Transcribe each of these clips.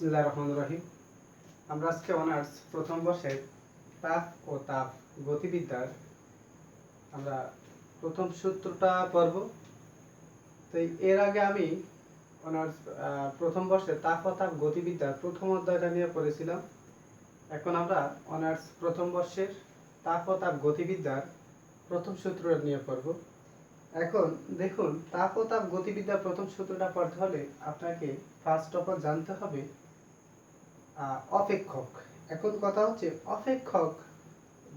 বিসমিল্লাহ রহমান রহিম। আমরা আজকে অনার্স প্রথম বর্ষের তাপ ও তাপ গতিবিদ্যার আমরা প্রথম সূত্রটা পড়ব। তো এর আগে আমি অনার্স প্রথম বর্ষের তাপ ও তাপ গতিবিদ্যার প্রথম অধ্যায়টা নিয়ে পড়েছিলাম। এখন আমরা অনার্স প্রথম বর্ষের তাপ ও তাপ গতিবিদ্যার প্রথম সূত্রটা নিয়ে পড়ব। এখন দেখুন, তাপ ও তাপ গতিবিদ্যার প্রথম সূত্রটা পড়তে হলে আপনাকে ফার্স্ট অফ অল জানতে হবে অপেক্ষক। এখন কথা হচ্ছে অপেক্ষক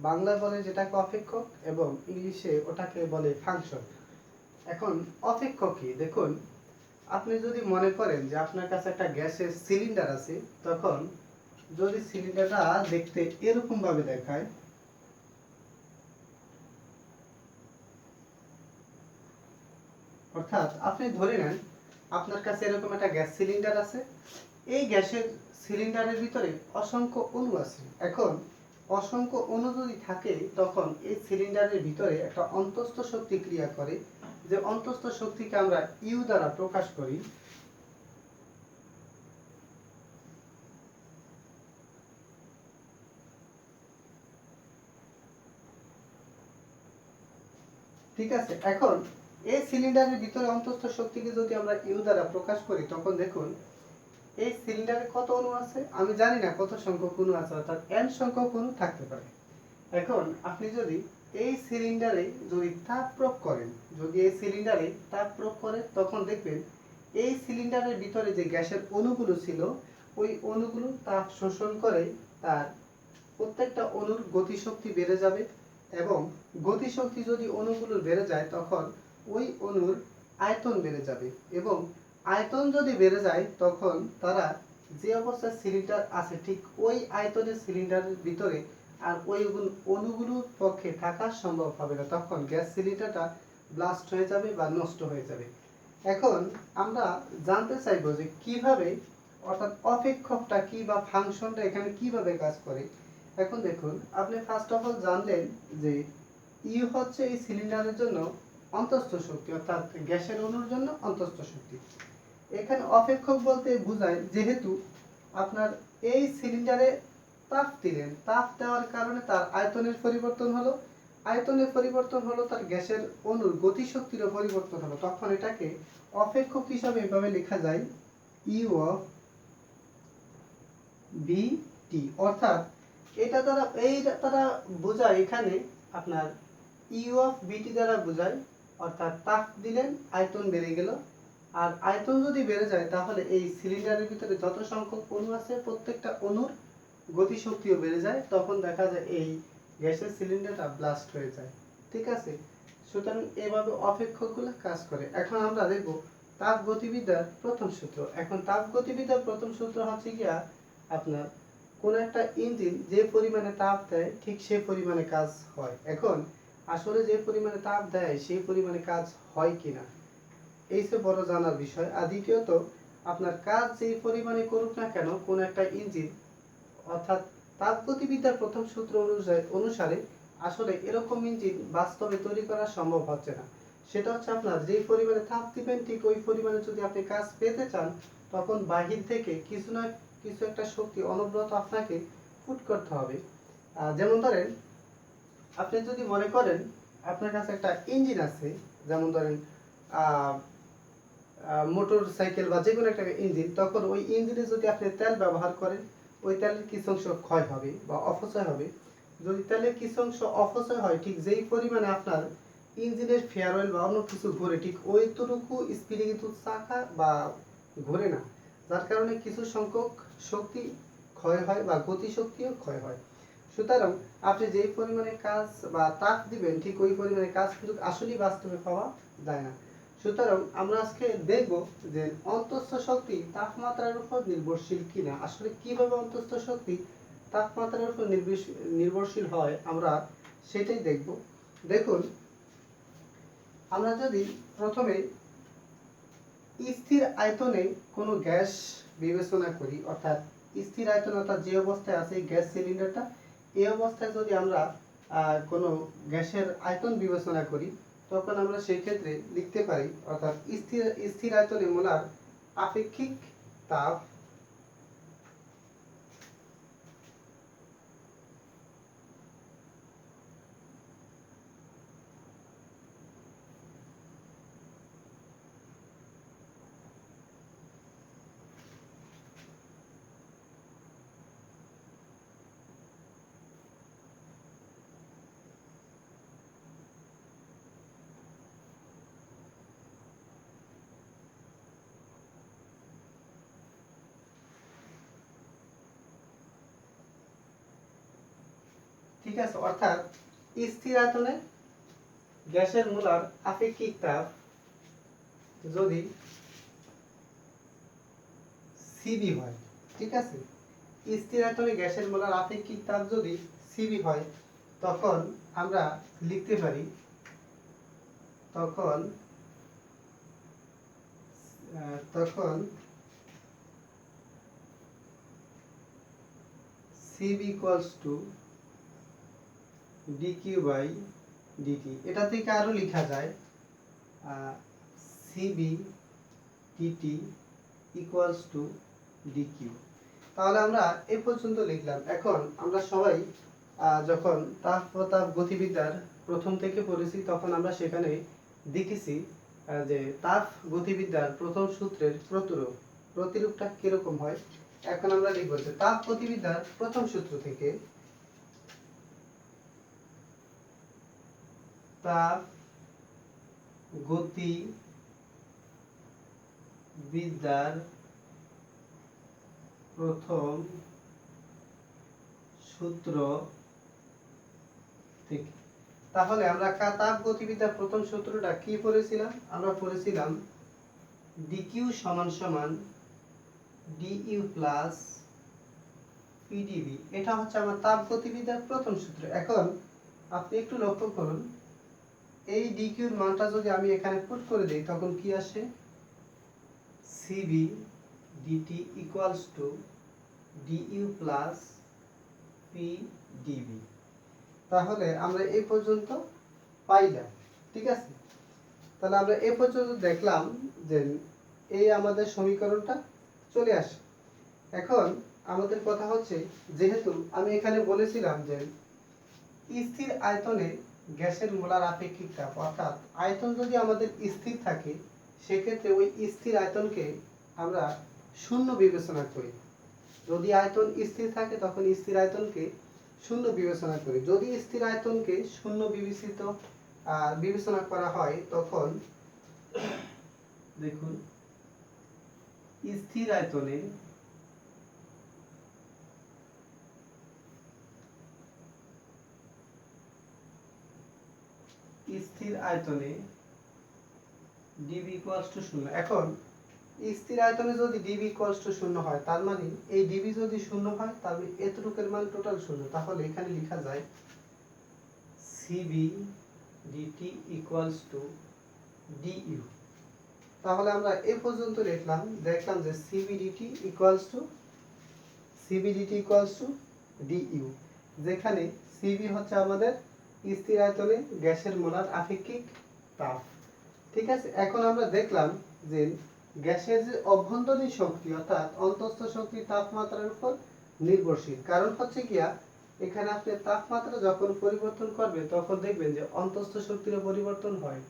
বাংলা বলে যেটাকে অপেক্ষক এবং ইংলিশে ওটাকে বলে ফাংশন এখন অপেক্ষক কি? দেখুন, আপনি যদি মনে করেন যে আপনার কাছে একটা গ্যাসের সিলিন্ডার আছে, তখন যদি সিলিন্ডারটা দেখতে এরকম ভাবে দেখায়, অর্থাৎ আপনি ধরে নেন আপনার কাছে এরকম একটা গ্যাস সিলিন্ডার আছে এই গ্যাসের সিলিন্ডারের ভিতরে অসংখ্য অণু আছে। এখন অসংখ্য অণু যদি থাকে, তখন এই সিলিন্ডারের ভিতরে একটা অন্তস্থ শক্তি ক্রিয়া করে। যে অন্তস্থ শক্তিকে আমরা ইউ দ্বারা প্রকাশ করি। ঠিক আছে? এখন এই সিলিন্ডারের ভিতরে অন্তস্থ শক্তিকে যদি আমরা ইউ দ্বারা প্রকাশ করি, তখন দেখুন এই সিলিন্ডারে কত অণু আছে? আমি জানি না কত সংখ্যক অণু আছে, অর্থাৎ এন সংখ্যক অণু থাকতে পারে। এখন আপনি যদি এই সিলিন্ডারে যদি তাপ প্রয়োগ করেন, যদি এই সিলিন্ডারে তাপ প্রয়োগ করেন, তখন দেখবেন এই সিলিন্ডারের ভিতরে যে গ্যাসের অণুগুলো ছিল, ওই অণুগুলো তাপ শোষণ করে তার প্রত্যেকটা অণুর গতিশক্তি বেড়ে যাবে এবং গতিশক্তি যদি অণুগুলোর বেড়ে যায়, তখন ওই অণুর আয়তন বেড়ে যাবে এবং আয়তন যদি বেড়ে যায়, তখন তারা যে অবস্থায় সিলিন্ডার আছে, ঠিক ওই আয়তনের সিলিন্ডারের ভিতরে আর ওই অণু- অণুগুলোর পক্ষে থাকা সম্ভব হবে না। তখন গ্যাস সিলিন্ডারটা ব্লাস্ট হয়ে যাবে বা নষ্ট হয়ে যাবে। এখন আমরা জানতে চাইব যে কীভাবে, অর্থাৎ অপেক্ষকটা কি বা ফাংশনটা এখানে কীভাবে কাজ করে? এখন দেখুন, আপনি ফার্স্ট অফ অল জানলেন যে ইউ হচ্ছে এই সিলিন্ডারের জন্য অন্তস্থ শক্তি অর্থাৎ গ্যাসের অণুর জন্য অন্তস্থ শক্তি এখানে অপেক্ষক বলতে বোঝায়, যেহেতু আপনার এই সিলিন্ডারে তাপ দিলেন, তাপ দেওয়ার কারণে তার আয়তনের পরিবর্তন হলো। আয়তনের পরিবর্তন হলো তার গ্যাসের অণুর গতিশক্তিরও পরিবর্তন হলো। তখন এটাকে অপেক্ষক হিসাবে এভাবে লেখা যায় ইউ অফ বি টি অর্থাৎ এটা দ্বারা এই দ্বারা বোঝায় এখানে আপনার ইউ অফ বিটি দ্বারা বোঝায় অর্থাৎ তাপ দিলেন, আয়তন বেড়ে গেল। আর আয়তন যদি বেড়ে যায়, তাহলে এই সিলিন্ডারের ভিতরে যত সংখ্যক অণু আছে, প্রত্যেকটা অণুর গতিশক্তিও বেড়ে যায়। তখন দেখা যায় এই গ্যাসের সিলিন্ডারটা ব্লাস্ট হয়ে যায়। ঠিক আছে? সুতরাং এভাবে অপেক্ষকগুলো কাজ করে। এখন আমরা দেখব তাপ গতিবিদ্যার প্রথম সূত্র। এখন তাপ গতিবিদ্যার প্রথম সূত্র হচ্ছে গিয়া আপনার কোন একটা ইঞ্জিন যে পরিমাণে তাপ দেয়, ঠিক সেই পরিমাণে কাজ হয়। এখন আসলে যে পরিমাণে তাপ দেয়, সেই পরিমাণে কাজ হয় কিনা? এই সে বড় জানার বিষয়। আর দ্বিতীয়ত, আপনার কাজ যেই পরিমাণে করুক না কেন, কোন একটা ইঞ্জিন অর্থাৎ তাপ গতিবিদ্যার প্রথম সূত্র অনুযায়ী অনুসারে আসলে এরকম ইঞ্জিন বাস্তবে তৈরি করা সম্ভব হচ্ছে না। সেটা হচ্ছে আপনার যেই পরিমাণে তাপ দিবেন, ঠিক ওই পরিমাণে যদি আপনি কাজ পেতে চান, তখন বাহির থেকে কিছু না কিছু একটা শক্তি অনবরত আপনাকে ফুট করতে হবে। যেমন ধরেন আপনি যদি মনে করেন আপনার কাছে একটা ইঞ্জিন আছে, যেমন ধরেন মোটর সাইকেল বা যে কোনো একটা ইঞ্জিন, তখন ওই ইঞ্জিনে যদি আপনি তেল ব্যবহার করেন, ওই তেলের কিছু অংশ ক্ষয় হবে বা অপচয় হবে। যদি তেলের কিছু অংশ অপচয় হয়, ঠিক যেই পরিমাণে আপনার ইঞ্জিনের ফেয়ার অয়েল বা অন্য কিছু ঘুরে, ঠিক ওইটুকু স্পিডে কিন্তু চাকা বা ঘোরে না। যার কারণে কিছু সংখ্যক শক্তি ক্ষয় হয় বা গতিশক্তিও ক্ষয় হয়। সুতরাং আপনি যেই পরিমাণে কাজ বা তাপ দিবেন, ঠিক ওই পরিমাণে কাজ কিন্তু আসলেই বাস্তবে পাওয়া যায় না। সুতরাং আমরা আজকে দেখব যে অন্তস্থ শক্তি তাপমাত্রার উপর নির্ভরশীল কিনা। আসলে কীভাবে অন্তস্থ শক্তি তাপমাত্রার উপর নির্ভরশীল হয় আমরা সেটাই দেখব। দেখুন, আমরা যদি প্রথমে স্থির আয়তনে কোনো গ্যাস বিবেচনা করি, অর্থাৎ স্থির আয়তন অর্থাৎ যে অবস্থায় আছে গ্যাস সিলিন্ডারটা এই অবস্থায় যদি আমরা কোনো গ্যাসের আয়তন বিবেচনা করি, তখন আমরা সেই ক্ষেত্রে লিখতে পারি, অর্থাৎ স্থির স্থির আয়তনে মোলার আপেক্ষিক তাপ ঠিক আছে, অর্থাৎ স্থির আয়তনে গ্যাসের মূলার আপেক্ষিক তাপ যদি সিবি হয়, ঠিক আছে? স্থির আয়তনে গ্যাসের মূলার আপেক্ষিক তাপ যদি সিবি হয়, তখন আমরা লিখতে পারি, তখন তখন CB equals to DQ by DT এটা থেকে আরও লেখা যায় CB DT equals to DQ তাহলে আমরা এ পর্যন্ত লিখলাম। এখন আমরা সবাই যখন তাপ তাপ গতিবিদ্যার প্রথম থেকে পড়েছি, তখন আমরা সেখানে দেখেছি যে তাপ গতিবিদ্যার প্রথম সূত্রের প্রতিরূপ। প্রতিরূপটা কীরকম হয়? এখন আমরা লিখব যে তাপ গতিবিদ্যার প্রথম সূত্র থেকে তাপ গতি বিদ্যার প্রথম সূত্র থেকে। তাহলে আমরা তাপ গতিবিদ্যার প্রথম সূত্রটা কি পড়েছিলাম? আমরা পড়েছিলাম ডিকিউ সমান সমান ডিইউ প্লাস পিডিবি এটা হচ্ছে আমার তাপ গতিবিদ্যার প্রথম সূত্র। এখন আপনি একটু লক্ষ্য করুন। এই ডিকিউর মানটা যদি আমি এখানে পুট করে দিই, তখন কি আসে? CB DT equals to DU plus PDB তাহলে আমরা এই পর্যন্ত পাইলাম, ঠিক আছে? তাহলে আমরা এই পর্যন্ত দেখলাম যে এই আমাদের সমীকরণটা চলে আসে। এখন আমাদের কথা হচ্ছে, যেহেতু আমি এখানে বলেছিলাম যে স্থির আয়তনে গ্যাসের মোলার আপেক্ষিক তাপ? অর্থাৎ আয়তন যদি আমাদের স্থির থাকে, সেক্ষেত্রে ওই স্থির আয়তনকে আমরা শূন্য বিবেচনা করি। যদি আয়তন স্থির থাকে, তখন স্থির আয়তনকে শূন্য বিবেচনা করি। যদি স্থির আয়তনকে শূন্য বিবেচিত বিবেচনা করা হয়, তখন দেখুন, স্থির আয়তনে স্থির আয়তনে ডিবি ইকুয়ালস টু শূন্য। এখন, স্থির আয়তনে যদি ডিবি ইকুয়ালস টু শূন্য হয়, তার মানে এই ডিবি যদি শূন্য হয় তাহলে এতটুকের মান টোটাল শূন্য। তাহলে এখানে লেখা যায় CB DT equals to DU তাহলে আমরা এ পর্যন্ত লিখলাম দেখলাম যে CBDT equals to CBDT equals to DU যেখানে সিবি হচ্ছে আমাদের স্থির আয়তনে গ্যাসের মোলার আপেক্ষিক তাপ। ঠিক আছে, এখন আমরা দেখলাম যে গ্যাসের যে অভ্যন্তরীণ শক্তি, অর্থাৎ অন্তঃস্থ শক্তি তাপমাত্রার উপর নির্ভরশীল। কারণ হচ্ছে গিয়া, এখানে আপনি তাপমাত্রা যখন পরিবর্তন করবেন, তখন দেখবেন যে অন্তঃস্থ শক্তিরও পরিবর্তন হয়।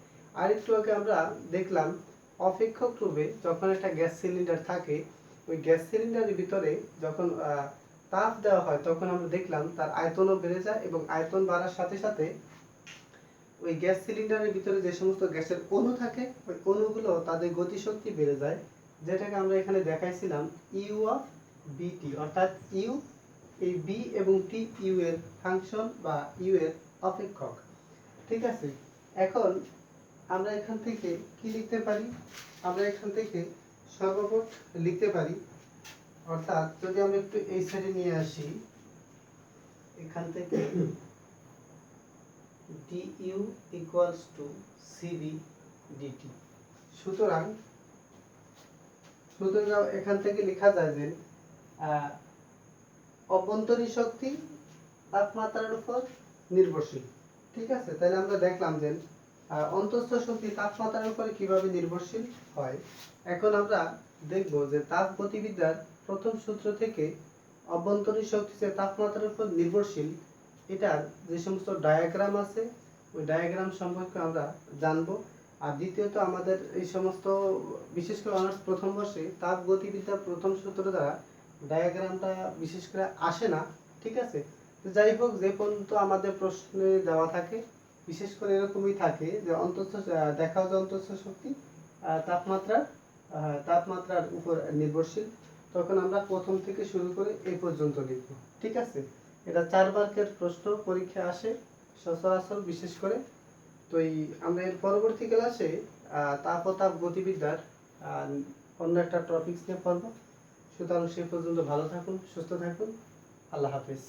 আরেকটু আগে আমরা দেখলাম, অপেক্ষক রূপে যখন একটা গ্যাস সিলিন্ডার থাকে, ওই গ্যাস সিলিন্ডারের ভিতরে যখন তাপ দেওয়া হয়, তখন আমরা দেখলাম তার আয়তনও বেড়ে যায় এবং আয়তন বাড়ার সাথে সাথে ওই গ্যাস সিলিন্ডারের ভিতরে যে সমস্ত গ্যাসের অণু থাকে, ওই অণুগুলো তাদের গতিশক্তি বেড়ে যায়। যেটাকে আমরা এখানে দেখাইছিলাম ইউ অফ বিটি অর্থাৎ ইউ এই বি এবং টি ইউ এর ফাংশন বা ইউ এর অপেক্ষক। ঠিক আছে? এখন আমরা এখান থেকে কি লিখতে পারি? আমরা এখান থেকে সর্বমোট লিখতে পারি অর্থাৎ যদি আমরা একটু এই সাইডে নিয়ে আসি, এখান থেকে DU equals to CB DT সুতরাং সুতরাং এখান থেকে লেখা যায় যে অভ্যন্তরীণ শক্তি তাপমাত্রার উপর নির্ভরশীল। ঠিক আছে? তাহলে আমরা দেখলাম যে অন্তঃস্থ শক্তি তাপমাত্রার উপরে কীভাবে নির্ভরশীল হয়? এখন আমরা দেখব যে তাপ গতিবিদ্যার প্রথম সূত্র থেকে অভ্যন্তরীণ শক্তি যে তাপমাত্রার উপর নির্ভরশীল এটার যে সমস্ত ডায়াগ্রাম আছে ওই ডায়াগ্রাম সম্পর্কে আমরা জানব। আর দ্বিতীয়ত আমাদের এই সমস্ত বিশেষ করে অনার্স প্রথম বর্ষে তাপ গতিবিদ্যার প্রথম সূত্র দ্বারা ডায়াগ্রামটা বিশেষ করে আসে না ঠিক আছে? তো যাই হোক যে পর্যন্ত আমাদের প্রশ্নে দেওয়া থাকে বিশেষ করে এরকমই থাকে যে আহ, দেখা যায় অন্তঃস্থ শক্তি তাপমাত্রার তাপমাত্রার উপর নির্ভরশীল। তখন আমরা প্রথম থেকে শুরু করে এই পর্যন্ত লিখব। ঠিক আছে? এটা চার মার্কের প্রশ্ন, পরীক্ষা আসে সচরাচর বিশেষ করে। তো এই আমরা এর পরবর্তী ক্লাসে তাপ তাপ গতিবিদ্যার অন্য একটা টপিকস নিয়ে পড়ব। সুতরাং সে পর্যন্ত ভালো থাকুন, সুস্থ থাকুন। আল্লাহ হাফেজ।